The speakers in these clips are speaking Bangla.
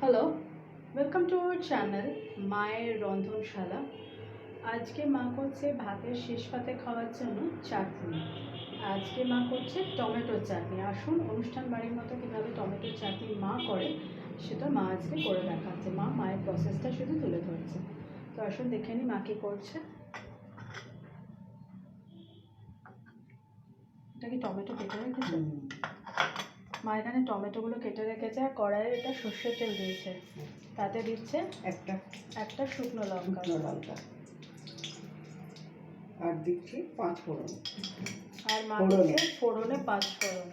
Hello welcome to our channel মায়ের রন্ধনশালা আজকে মা করছে ভাতের শেষ পাতে খাওয়ার জন্য চাটনি। আজকে মা করছে টমেটোর চাটনি। আসুন, অনুষ্ঠান বাড়ির মতো কীভাবে টমেটোর চাটনি মা করে, সেটা মা আজকে করে দেখাচ্ছে। মা মায়ের প্রসেসটা শুধু তুলে ধরছে। তো আসুন, দেখে নিই মা কী করছে। এটা কি টমেটো কেটে রেখেছে? মা এখানে টমেটোগুলো কেটে রেখেছে আর কড়াইয়ে এটা সর্ষের তেল দিয়েছে। তাতে দিচ্ছে একটা। একটা শুকনো লঙ্কা। লঙ্কা। আর দিচ্ছি পাঁচ ফোড়ন। আর মা ফোড়নে পাঁচ ফোড়ন।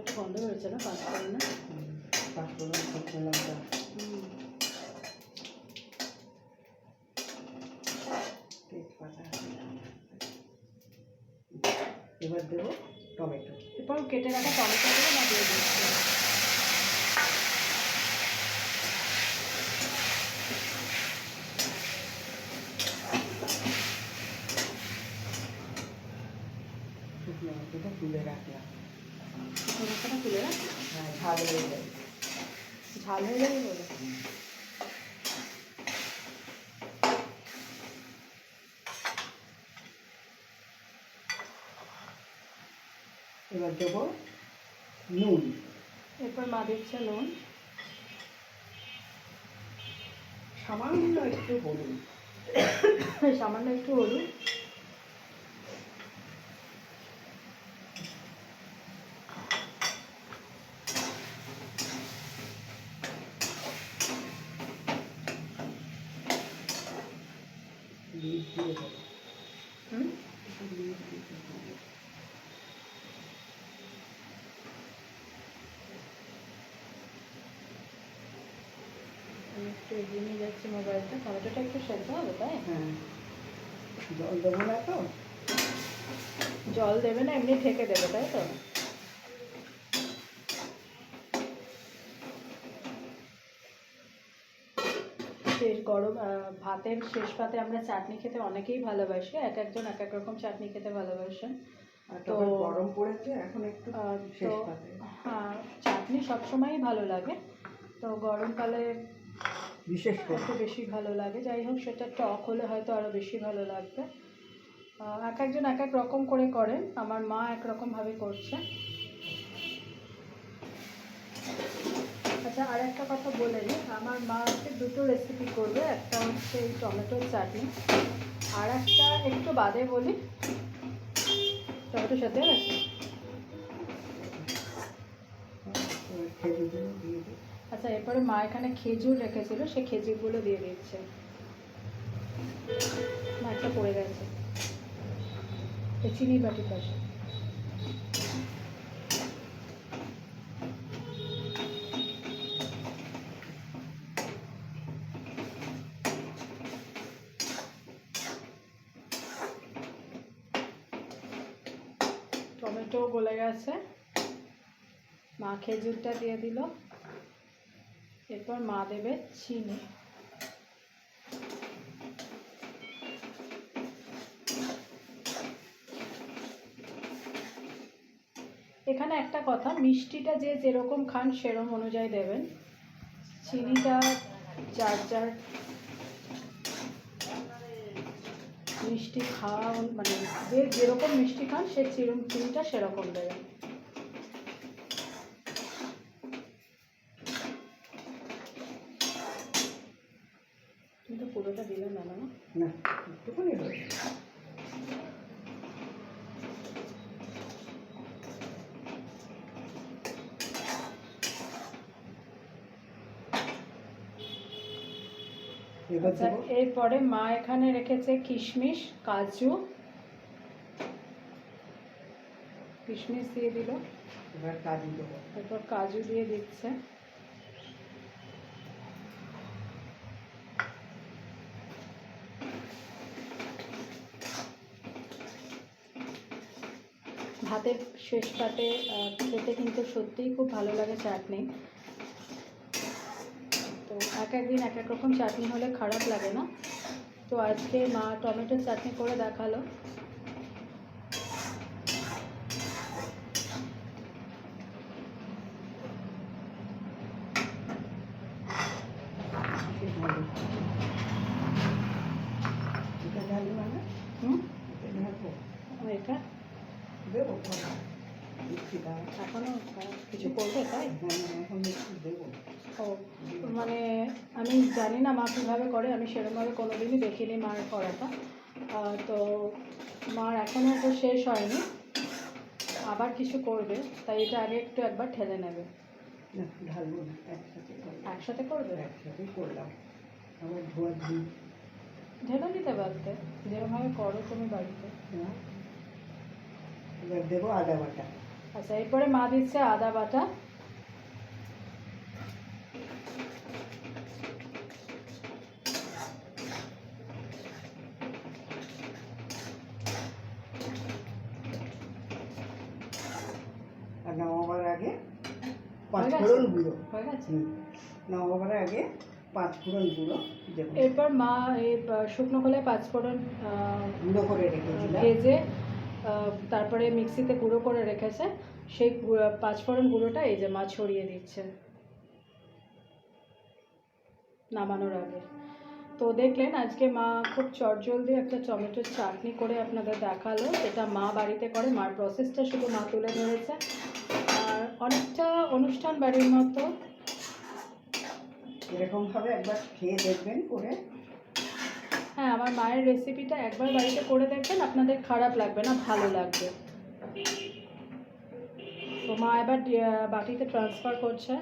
একটা গন্ধ বেরোচ্ছে না? পাঁচ লঙ্কা এবার দেবো টমেটো। এরপর কেটে রাখা টমেটোগুলো মা দিয়ে দিচ্ছে। শুকনো লঙ্কাটা তুলে রাখলাম। শুকনো তুলে রাখ। হ্যাঁ ঝাল হয়ে যায় ঝাল হয়ে যাবে বলে। এবার দেবো নুন। এরপর মা দিচ্ছে নুন। সামান্য একটু হলুদ। সামান্য একটু হলুদ লিড দিয়ে দেবো হুম লিড দিয়ে দেবো। আমি একটু এগিয়ে নিয়ে যাচ্ছি মোবাইলটা টমেটোটা একটু সেদ্ধ হবে তাই? হ্যাঁ। জল দেবো না তো জল দেবে না এমনি ঢেকে দেবে তাই তো শেষ গরম আহ, ভাতের শেষ পাতে আমরা চাটনি খেতে অনেকেই ভালোবাসি এক একজন এক এক রকম চাটনি খেতে ভালোবাসেন। তো- গরম পড়েছে এখন একটু তো হ্যাঁ চাটনি সবসময়ই ভালো লাগে। তো গরমকালে বিশেষ করে। একটু বেশি ভালো লাগে। যাই হোক সেটা টক হলে হয়তো আরও বেশি ভালো লাগবে। এক একজন এক এক রকম করে করেন। আমার মা এক রকমভাবে করছে। আচ্ছা আর একটা কথা বলে নিই আমার মা হচ্ছে দুটো রেসিপি করবে। একটা হচ্ছে এই টমেটোর চাটনি। আর একটা একটু বাদে বলি। টমেটোর সাথে দিই আচ্ছা এরপরে মা এখানে খেজুর রেখেছিল, সে খেজুরগুলো দিয়ে দিচ্ছে। একটা পড়ে গেছে। চিনি বাটির পাশে। টমেটো গলে গেছে। মা খেজুরটা দিয়ে দিল। এরপর মা দেবে চিনি। এখানে একটা কথা, মিষ্টিটা যে যেরকম খান সেরকম অনুযায়ী দেবেন। চিনিটা যার যার মিষ্টি খাওয়া মানে যে যেরকম মিষ্টি খান সে চিরুন চিনিটা সেরকম দেবেন কিন্তু পুরোটা দিলে না না? না। একটুখানি রয়েছে এবার আচ্ছা দেবো এরপরে মা এখানে রেখেছে কিশমিশ কাজু। কিশমিশ দিয়ে দিল। এবার কাজু দেবো। তারপর কাজু দিয়ে দিচ্ছে। ভাতের শেষ পাতে খেতে কিন্তু সত্যিই খুব ভালো লাগে চাটনি। এক এক দিন এক এক রকম চাটনি হলে খারাপ লাগে না। তো আজকে মা টমেটো চাটনি করে দেখাল। এটা? দেবো এখনও কিছু করবে তাই? হ্যাঁ এখন দেবো। ও। মানে আমি জানি না মা কীভাবে করে আমি সেরকমভাবে কোনো দিনই দেখিনি মার করাটা। তো মার এখনও তো শেষ হয়নি। আবার কিছু করবে তাই এটা আগে একটু একবার ঠেলে নেবে। ঢালবো না একসাথে একসাথে করবে? একসাথে করলাম। আবার ধোয়া ধুই। ঢেলে নিতে পারতে যেরকমভাবে করো তুমি বাড়িতে। হ্যাঁ। এবার দেবো আদা বাটা। আচ্ছা এরপরে মা দিচ্ছে আদা বাটা আর নামাবার আগে পাঁচ হয়ে গুঁড়ো। হয়ে গেছে? আগে পাঁচ ফোড়ন গুঁড়ো এরপর মা এই শুকনো খোলায় পাঁচফোড়ন গুঁড়ো করে রেখেছিলাম। ভেজে তারপরে মিক্সিতে গুঁড়ো করে রেখেছে। সেই পাঁচফোড়ন গুঁড়োটা এই যে মা ছড়িয়ে দিচ্ছে। নামানোর আগে। তো দেখলেন আজকে মা খুব চটজলদি একটা টমেটোর চাটনি করে আপনাদের দেখাল। যেটা মা বাড়িতে করে মার প্রসেসটা শুধু মা তুলে ধরেছে। অনেকটা অনুষ্ঠান বাড়ির মতো। এরকমভাবে একবার খেয়ে দেখবেন করে। হ্যাঁ আমার মায়ের রেসিপিটা একবার বাড়িতে করে দেখবেন আপনাদের খারাপ লাগবে না ভালো লাগবে। তো মা এবার বাটিতে ট্রান্সফার করছে।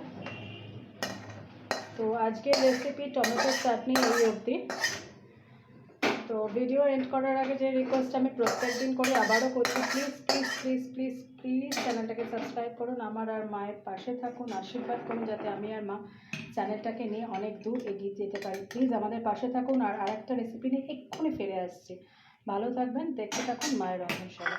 তো আজকের রেসিপি টমেটোর চাটনি এই অবধি। তো ভিডিও এন্ড করার আগে যে রিকোয়েস্ট আমি প্রত্যেক দিন করি আবারও করছি please please please please please চ্যানেলটাকে সাবস্ক্রাইব করুন। আমার আর মায়ের পাশে থাকুন, আশীর্বাদ করুন যাতে আমি আর মা চ্যানেলটাকে নিয়ে অনেক দূর এগিয়ে যেতে পারি। প্লিজ আমাদের পাশে থাকুন আর আরেকটা রেসিপি নিয়ে এক্ষুনি ফিরে আসছি। ভালো থাকবেন, দেখতে থাকুন মায়ের রন্ধনশালা